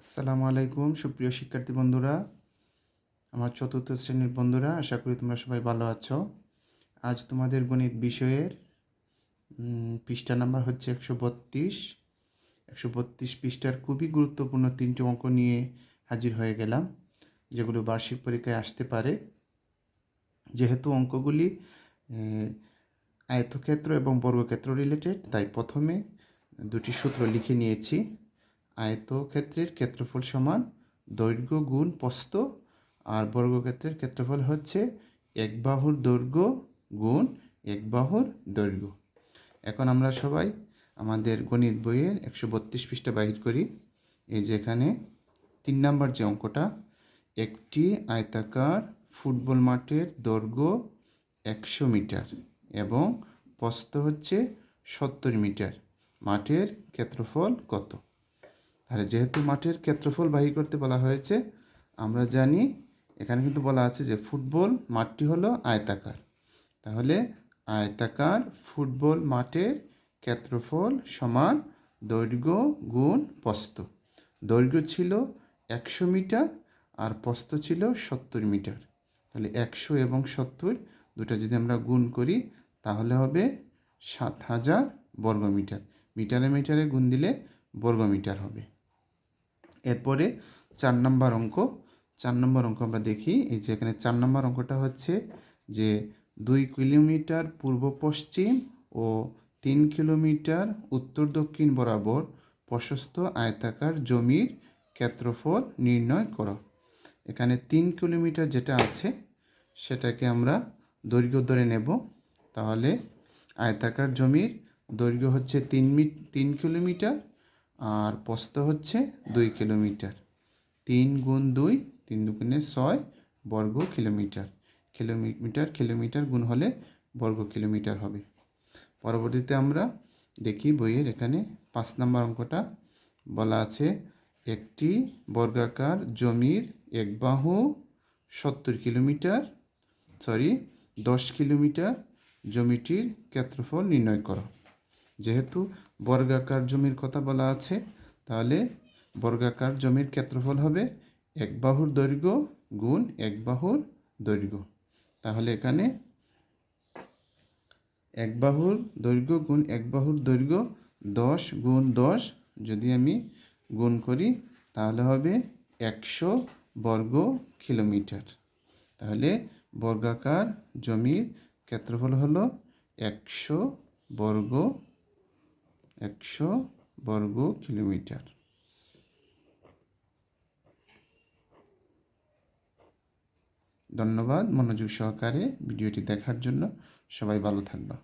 আসসালামু আলাইকুম, সুপ্রিয় শিক্ষার্থী বন্ধুরা, আমার চতুর্থ শ্রেণির বন্ধুরা, আশা করি তোমরা সবাই ভালো আছো। আজ তোমাদের গণিত বিষয়ের পৃষ্ঠা নাম্বার হচ্ছে একশো বত্রিশ। একশো বত্রিশ পৃষ্ঠার খুবই গুরুত্বপূর্ণ তিনটি অঙ্ক নিয়ে হাজির হয়ে গেলাম, যেগুলো বার্ষিক পরীক্ষায় আসতে পারে। যেহেতু অঙ্কগুলি আয়তক্ষেত্র এবং বর্গক্ষেত্র রিলেটেড তাই প্রথমে দুটি সূত্র লিখে নিয়েছি। আয়তক্ষেত্রের ক্ষেত্রফল সমান দৈর্ঘ্য গুণ প্রস্থ আর বর্গক্ষেত্রের ক্ষেত্রফল হচ্ছে এক বাহুর দৈর্ঘ্য গুণ এক বাহুর দৈর্ঘ্য। এখন আমরা সবাই আমাদের গণিত বইয়ের একশো বত্রিশ পৃষ্ঠা বাহির করি। এই যে এখানে তিন নম্বর যে অঙ্কটা, একটি আয়তাকার ফুটবল মাঠের দৈর্ঘ্য একশো মিটার এবং প্রস্থ হচ্ছে সত্তর মিটার। মাঠের ক্ষেত্রফল কত? তাহলে যেহেতু মাঠের ক্ষেত্রফল বাহির করতে বলা হয়েছে, আমরা জানি, এখানে কিন্তু বলা আছে যে ফুটবল মাঠটি হলো আয়তাকার। তাহলে আয়তাকার ফুটবল মাঠের ক্ষেত্রফল সমান দৈর্ঘ্য গুণ প্রস্থ দৈর্ঘ্য ছিল একশো মিটার আর প্রস্থ ছিল সত্তর মিটার। তাহলে একশো এবং সত্তর দুটা যদি আমরা গুণ করি, তাহলে হবে সাত হাজার বর্গমিটার। মিটারে মিটারে গুণ দিলে বর্গমিটার হবে। এরপরে চার নম্বর অঙ্ক, চার নম্বর অঙ্ক আমরা দেখি, এই যে এখানে চার নম্বর অঙ্কটা হচ্ছে যে দুই কিলোমিটার পূর্ব পশ্চিম ও তিন কিলোমিটার উত্তর দক্ষিণ বরাবর প্রশস্ত আয়তাকার জমির ক্ষেত্রফল নির্ণয় করো। এখানে তিন কিলোমিটার যেটা আছে, সেটাকে আমরা দৈর্ঘ্য ধরে নেব। তাহলে আয়তাকার জমির দৈর্ঘ্য হচ্ছে তিন মি, তিন কিলোমিটার আর প্রস্থ হচ্ছে দুই কিলোমিটার। তিন গুণ দুই, তিন দুগুণে ছয় বর্গ কিলোমিটার। কিলোমিটার কিলোমিটার গুণ হলে বর্গ কিলোমিটার হবে। পরবর্তীতে আমরা দেখি বইয়ের এখানে পাঁচ নম্বর অঙ্কটা। বলা আছে, একটি বর্গাকার জমির এক বাহু সত্তর কিলোমিটার সরি দশ কিলোমিটার জমিটির ক্ষেত্রফল নির্ণয় করো। যেহেতু বর্গাকার জমির কথা বলা আছে, তাহলে বর্গাকার জমির ক্ষেত্রফল হবে এক বাহুর দৈর্ঘ্য গুণ এক বাহুর দৈর্ঘ্য। তাহলে এখানে এক বাহুর দৈর্ঘ্য গুণ এক বাহুর দৈর্ঘ্য দশ গুণ দশ যদি আমি গুণ করি, তাহলে হবে একশো বর্গ কিলোমিটার। তাহলে বর্গাকার জমির ক্ষেত্রফল হলো একশো বর্গ একশো বর্গ কিলোমিটার। ধন্যবাদ মনোযোগ সহকারে ভিডিওটি দেখার জন্য। সবাই ভালো থাকবা